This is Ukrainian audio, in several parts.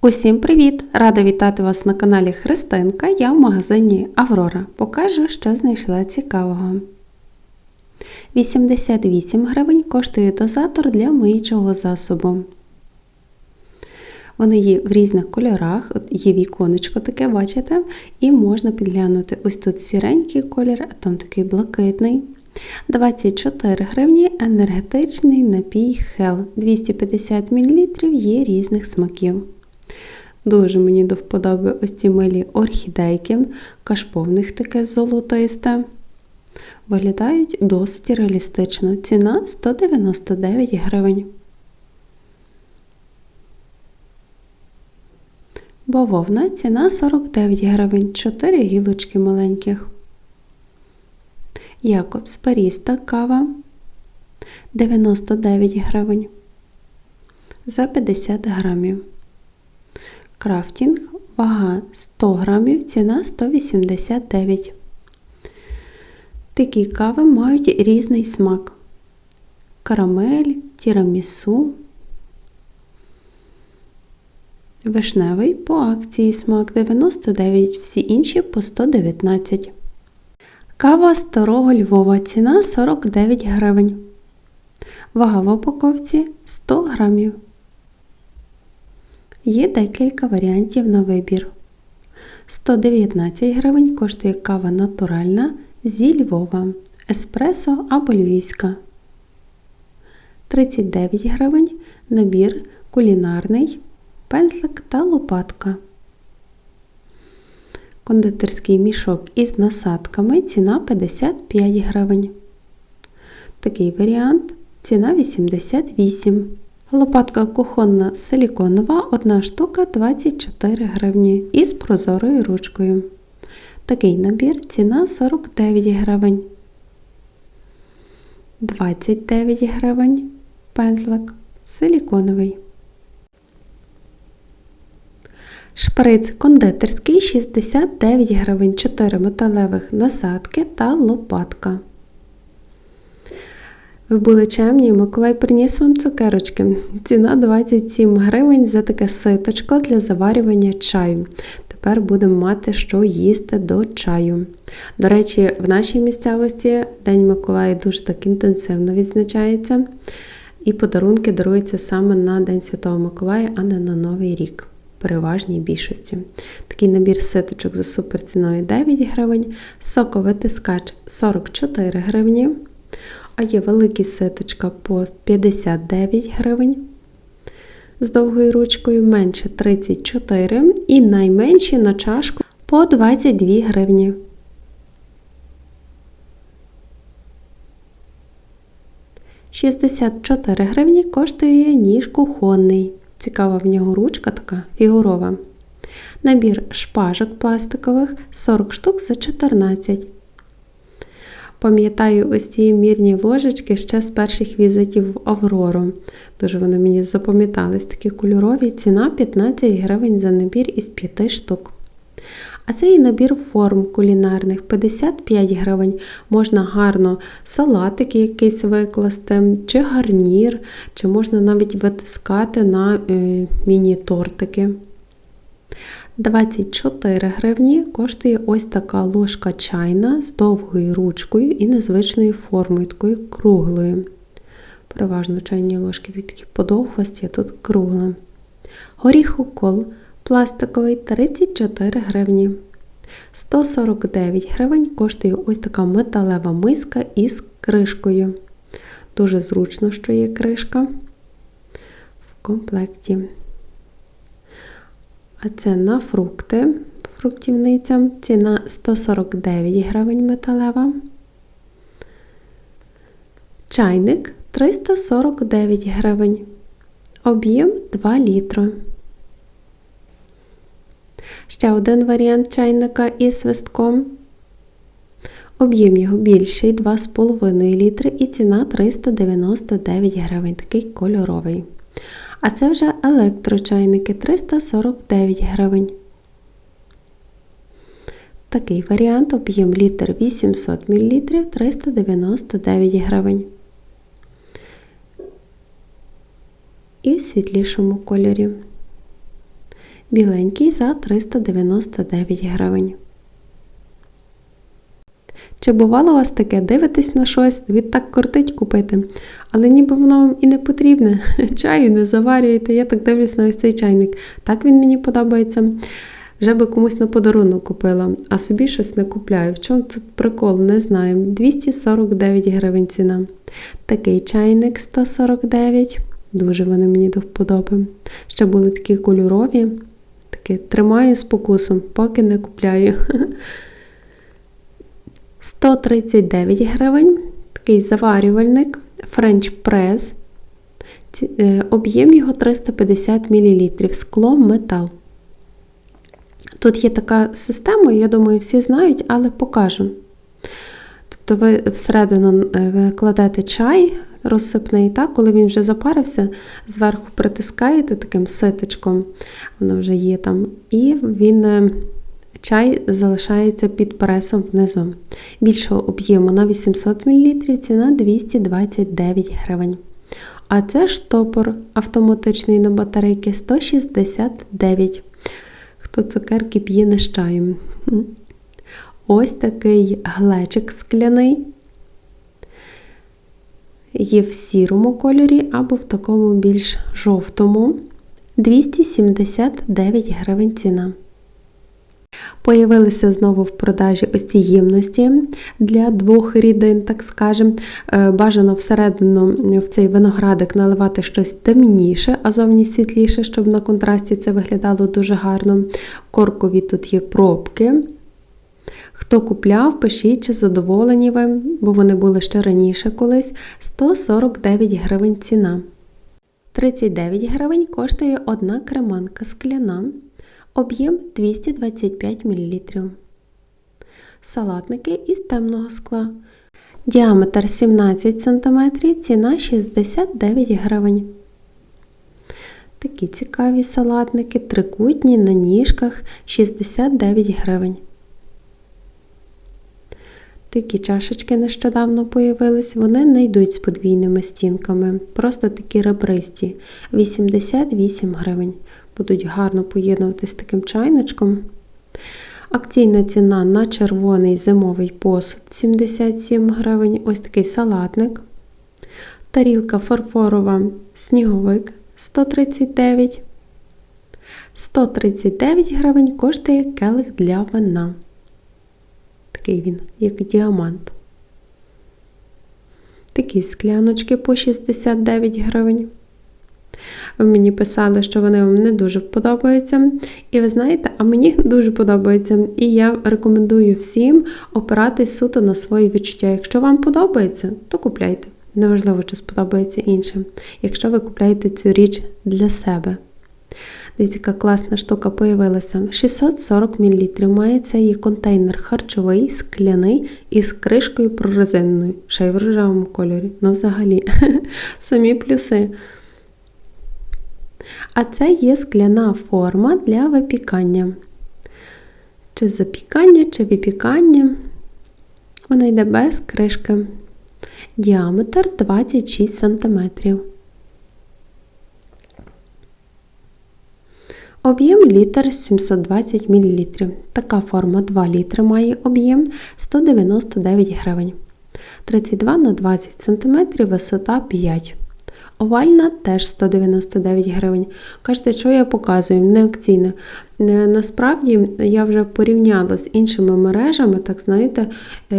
Усім привіт! Рада вітати вас на каналі Христинка. Я в магазині Аврора. Покажу, що знайшла цікавого. 88 гривень коштує дозатор для миючого засобу. Вони є в різних кольорах, От є віконечко таке, бачите, і можна підглянути. Ось тут сіренький колір, а там такий блакитний. 24 гривні енергетичний напій Hell. 250 мл є різних смаків. Дуже мені до вподоби ось ці милі орхідейки, кашповних таке золотисте. Виглядають досить реалістично. Ціна 199 гривень. Бавовна ціна 49 гривень, 4 гілочки маленьких. Якобс Паріста кава 99 гривень за 50 грамів. Крафтінг вага 100 грамів, ціна 189. Такі кави мають різний смак. Карамель, тірамісу. Вишневий по акції смак 99, всі інші по 119. Кава старого Львова ціна 49 гривень. Вага в упаковці 100 грамів. Є декілька варіантів на вибір. 119 гривень коштує кава натуральна зі Львова, еспресо або львівська. 39 гривень набір кулінарний, пензлик та лопатка. Кондитерський мішок із насадками ціна 55 гривень. Такий варіант ціна 88 Лопатка кухонна силіконова, одна штука 24 гривні із прозорою ручкою. Такий набір ціна 49 гривень. 29 гривень пензлик силіконовий. Шприц кондитерський 69 гривень, 4 металевих насадки та лопатка. Ви були чемні, Миколай приніс вам цукерочки. Ціна 27 гривень за таке ситочко для заварювання чаю. Тепер будемо мати, що їсти до чаю. До речі, в нашій місцевості День Миколая дуже так інтенсивно відзначається. І подарунки даруються саме на День Святого Миколая, а не на Новий рік. Переважній більшості. Такий набір ситочок за суперціною 9 гривень, соковитискач 44 гривні. А є великі ситочка по 59 гривень. З довгою ручкою менше 34 і найменші на чашку по 22 гривні. Шістдесят гривні коштує ніж кухонний. Цікава в нього ручка така фігурова. Набір шпажок пластикових 40 штук за 14 Пам'ятаю ось ці мірні ложечки ще з перших візитів в Аврору. Дуже вони мені запам'ятались такі кольорові. Ціна 15 гривень за набір із 5 штук. А це і набір форм кулінарних 55 гривень. Можна гарно салатики якийсь викласти, чи гарнір, чи можна навіть витискати на е, міні-тортики. 24 гривні коштує ось така ложка чайна з довгою ручкою і незвичною формою, такою круглою. Переважно чайні ложки такі подовгості, а тут кругла. Горіхокол пластиковий 34 гривні. 149 гривень коштує ось така металева миска із кришкою. Дуже зручно, що є кришка в комплекті. А це на фрукти, фруктівниця. Ціна 149 гривень металева. Чайник 349 гривень. Об'єм 2 літри. Ще один варіант чайника із свистком. Об'єм його більший 2,5 літри і ціна 399 гривень, такий кольоровий. А це вже електрочайники 349 гривень. Такий варіант об'єм літр 800 мл 399 гривень. І в світлішому кольорі. Біленький за 399 гривень. Чи бувало у вас таке? Дивитесь на щось, від так кортить купити, але ніби воно вам і не потрібне. Чаю не заварюєте. Я так дивлюсь на ось цей чайник. Так він мені подобається. Вже би комусь на подарунок купила, а собі щось не купляю. В чому тут прикол? Не знаю. 249 гривень ціна. Такий чайник 149. Дуже вони мені до вподоби. Ще були такі кольорові. Такі тримаю спокусом, поки не купляю. 139 гривень. Такий заварювальник French. Е, об'єм його 350 мл. Скло метал. Тут є така система, я думаю, всі знають, але покажу. Тобто ви всередину е, кладете чай розсипний, так, коли він вже запарився, зверху притискаєте таким ситочком, воно вже є там, і він. Чай залишається під пресом внизу. Більшого об'єму на 800 мл ціна 229 гривень. А це штопор автоматичний на батарейки 169 Хто цукерки п'є не з чаєм. Ось такий глечик скляний. Є в сірому кольорі або в такому більш жовтому. 279 гривень ціна. Появилися знову в продажі ось ці ємності для двох рідин, так скажемо. Е, бажано всередину в цей виноградик наливати щось темніше, а зовні світліше, щоб на контрасті це виглядало дуже гарно. Коркові тут є пробки. Хто купляв, пишіть, чи задоволені ви, бо вони були ще раніше колись. 149 гривень ціна. 39 гривень коштує одна креманка скляна об'єм 225 мл. Салатники із темного скла. Діаметр 17 см, ціна 69 гривень. Такі цікаві салатники, трикутні на ніжках 69 гривень. Такі чашечки нещодавно появились, вони не йдуть з подвійними стінками, просто такі ребристі 88 гривень будуть гарно поєднуватися з таким чайничком. Акційна ціна на червоний зимовий посуд 77 гривень. Ось такий салатник. Тарілка фарфорова сніговик 139. 139 гривень коштує келих для вина. Такий він, як діамант. Такі скляночки по 69 гривень. Ви мені писали, що вони вам не дуже подобаються. І ви знаєте, а мені дуже подобається. І я рекомендую всім опиратись суто на свої відчуття. Якщо вам подобається, то купляйте. Неважливо, чи сподобається іншим. Якщо ви купляєте цю річ для себе. Дивіться, яка класна штука появилася. 640 мл. Має цей контейнер харчовий, скляний із кришкою прорезинною. Ще й в рожевому кольорі. Ну, взагалі, самі плюси. А це є скляна форма для випікання. Чи запікання, чи випікання. Вона йде без кришки. Діаметр 26 см. Об'єм літр 720 мл. Така форма 2 літри має об'єм 199 гривень. 32 на 20 см, висота 5 Овальна теж 199 гривень. Кажете, що я показую, не акційна. Насправді я вже порівняла з іншими мережами, так знаєте,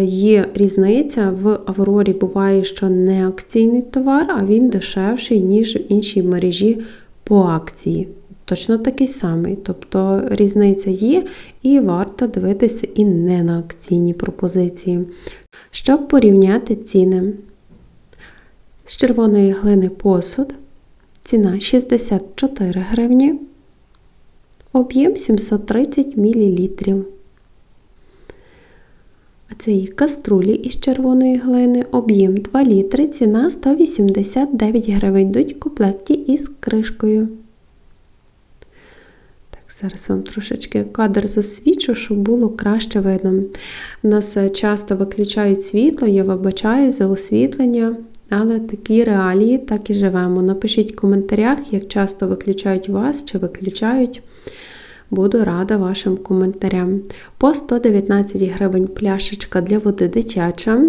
є різниця. В Аврорі буває, що не акційний товар, а він дешевший, ніж в іншій мережі по акції. Точно такий самий. Тобто різниця є, і варто дивитися і не на акційні пропозиції. Щоб порівняти ціни з червоної глини посуд. Ціна 64 гривні, об'єм 730 мл. А це і каструлі із червоної глини, об'єм 2 літри, ціна 189 гривень. Йдуть в комплекті із кришкою. Так, Зараз вам трошечки кадр засвічу, щоб було краще видно. У нас часто виключають світло, я вибачаю за освітлення. Але такі реалії, так і живемо. Напишіть в коментарях, як часто виключають вас чи виключають. Буду рада вашим коментарям. По 119 гривень пляшечка для води дитяча.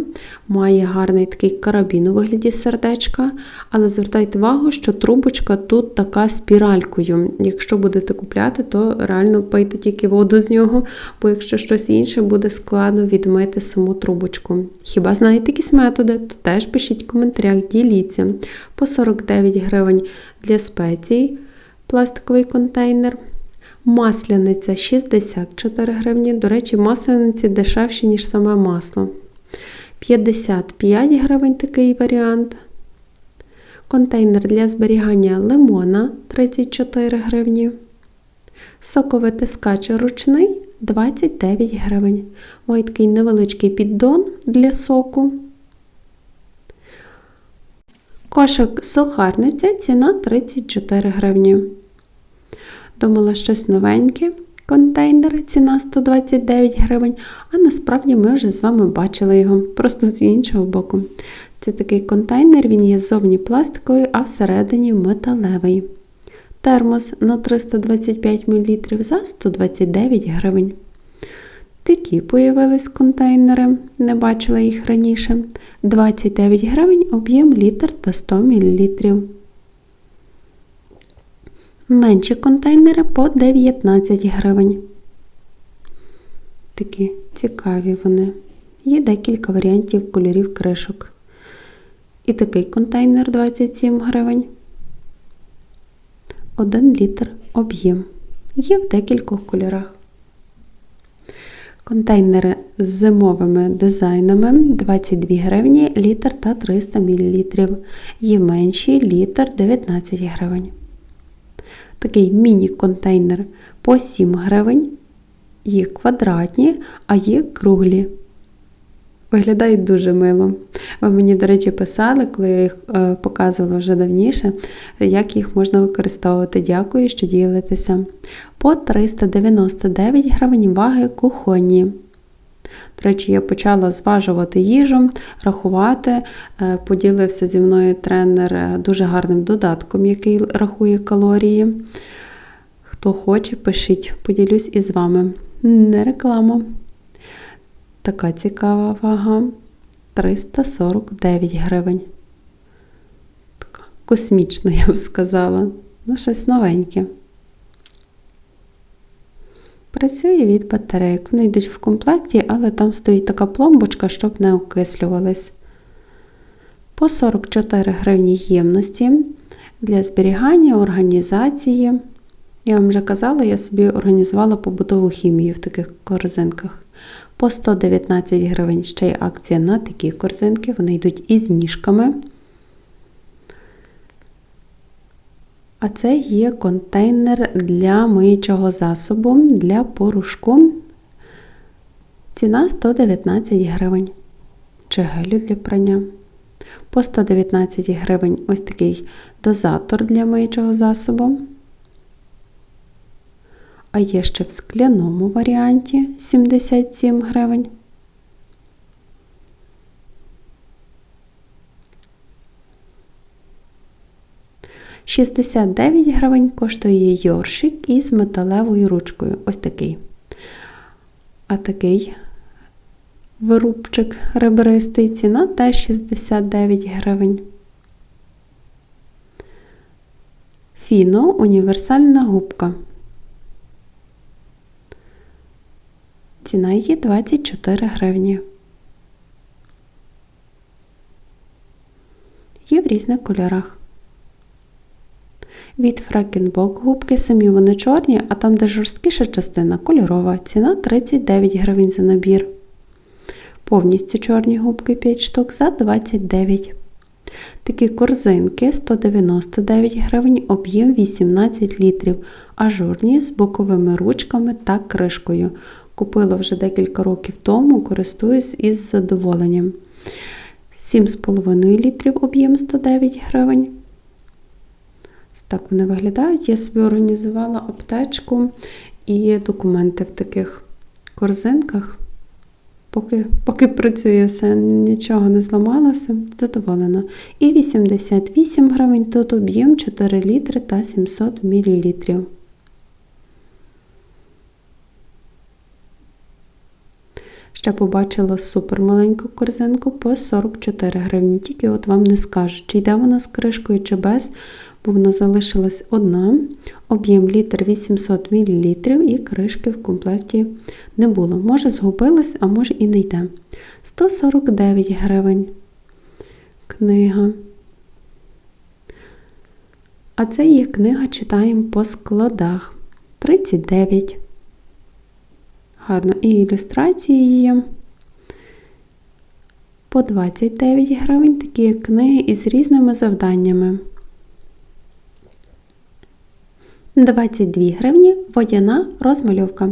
Має гарний такий карабін у вигляді сердечка, але звертайте увагу, що трубочка тут така спіралькою. Якщо будете купляти, то реально пийте тільки воду з нього, бо якщо щось інше, буде складно відмити саму трубочку. Хіба знаєте якісь методи, то теж пишіть в коментарях, діліться. По 49 гривень для спецій пластиковий контейнер. Масляниця 64 гривні. До речі, масляниці дешевші, ніж саме масло. 55 гривень такий варіант. Контейнер для зберігання лимона 34 гривні. Соковитискач ручний 29 гривень. Має такий невеличкий піддон для соку. Кошик сухарниця ціна 34 гривні. Думала щось новеньке. Контейнер ціна 129 гривень, а насправді ми вже з вами бачили його, просто з іншого боку. Це такий контейнер, він є зовні пластиковий, а всередині металевий. Термос на 325 мл за 129 гривень. Такі появились контейнери, не бачила їх раніше. 29 гривень об'єм літр та 100 мл. Менші контейнери по 19 гривень. Такі цікаві вони. Є декілька варіантів кольорів кришок. І такий контейнер 27 гривень. 1 літр об'єм. Є в декількох кольорах. Контейнери з зимовими дизайнами 22 гривні літр та 300 мл. Є менші літр 19 гривень. Такий міні-контейнер по 7 гривень. Є квадратні, а є круглі. Виглядають дуже мило. Ви мені, до речі, писали, коли я їх е, показувала вже давніше, як їх можна використовувати. Дякую, що ділитеся. По 399 гривень ваги кухонні. До речі, я почала зважувати їжу, рахувати. Е, поділився зі мною тренер е, дуже гарним додатком, який рахує калорії. Хто хоче, пишіть, поділюсь із вами. Не реклама. Така цікава вага 349 гривень. Така космічна, я б сказала. Ну, щось новеньке. Працює від батарейок. Вони йдуть в комплекті, але там стоїть така пломбочка, щоб не окислювались. По 44 гривні ємності для зберігання, організації. Я вам вже казала, я собі організувала побутову хімію в таких корзинках. По 119 гривень ще й акція на такі корзинки, вони йдуть із ніжками. А це є контейнер для миючого засобу для порошку. Ціна 119 гривень. Чи гелю для прання. По 119 гривень ось такий дозатор для миючого засобу. А є ще в скляному варіанті 77 гривень. Шістдесят дев'ять гривень коштує йоршик із металевою ручкою. Ось такий. А такий вирубчик ребристий ціна теж 69 гривень. Фіно універсальна губка. Ціна її 24 гривні. Є в різних кольорах. Від Фрекенбок губки самі вони чорні, а там, де жорсткіша частина кольорова. Ціна 39 гривень за набір. Повністю чорні губки 5 штук за 29. Такі корзинки 199 гривень, об'єм 18 літрів, ажурні з боковими ручками та кришкою. Купила вже декілька років тому, користуюсь із задоволенням. 7,5 літрів об'єм 109 гривень. Так вони виглядають. Я собі організувала аптечку і документи в таких корзинках. Поки поки працює все, нічого не зламалося, задоволена. І 88 гривень, тут об'єм 4 літри та 700 мл. Ще побачила супер маленьку корзинку по 44 гривні. Тільки от вам не скажу, чи йде вона з кришкою, чи без, бо вона залишилась одна. Об'єм літр 800 мл і кришки в комплекті не було. Може згубилась, а може і не йде. 149 гривень. Книга. А це є книга читаємо по складах. 39. Гарно. І ілюстрації є. По 29 гривень такі книги із різними завданнями. 22 гривні водяна розмальовка.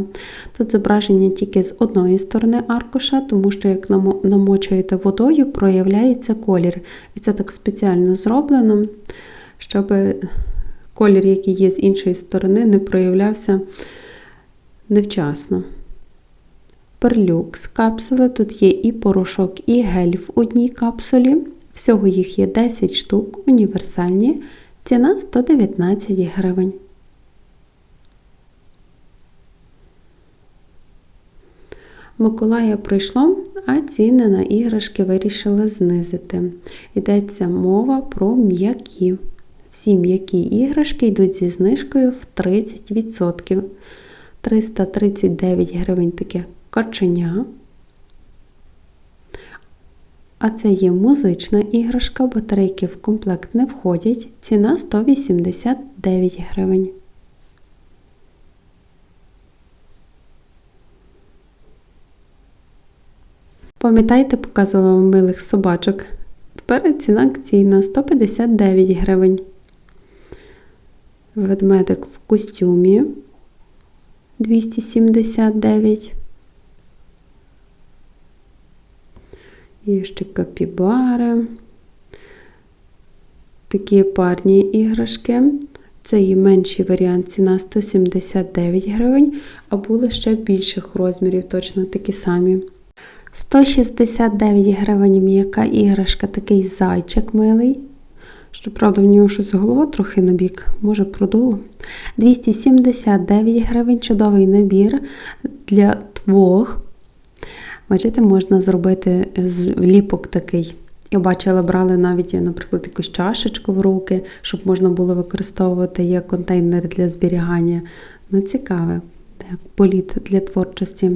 Тут зображення тільки з одної сторони аркуша, тому що як намочуєте водою, проявляється колір. І це так спеціально зроблено, щоб колір, який є з іншої сторони, не проявлявся невчасно. Перлюкс капсули. Тут є і порошок, і гель в одній капсулі. Всього їх є 10 штук, універсальні. Ціна 119 гривень. Миколая пройшло, а ціни на іграшки вирішили знизити. Йдеться мова про м'які. Всі м'які іграшки йдуть зі знижкою в 30%. 339 гривень таке каченя. А це є музична іграшка, батарейки в комплект не входять. Ціна 189 гривень. Пам'ятаєте, показувала вам милих собачок. Тепер ціна акційна 159 гривень. Ведмедик в костюмі 279. Є ще капібари. Такі парні іграшки. Це є менший варіант, ціна 179 гривень, а були ще більших розмірів, точно такі самі. 169 гривень м'яка іграшка, такий зайчик милий. Щоправда, в нього щось голова трохи набік, може продуло. 279 гривень чудовий набір для двох. Бачите, можна зробити ліпок такий. Я бачила, брали навіть, наприклад, якусь чашечку в руки, щоб можна було використовувати як контейнер для зберігання. Ну, цікаве. Так, політ для творчості.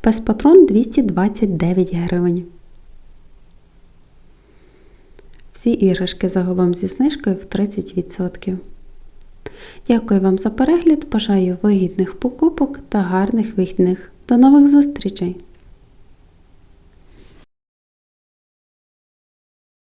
Пес патрон 229 гривень. Всі іграшки загалом зі знижкою в 30%. Дякую вам за перегляд. Бажаю вигідних покупок та гарних вихідних. До нових зустрічей!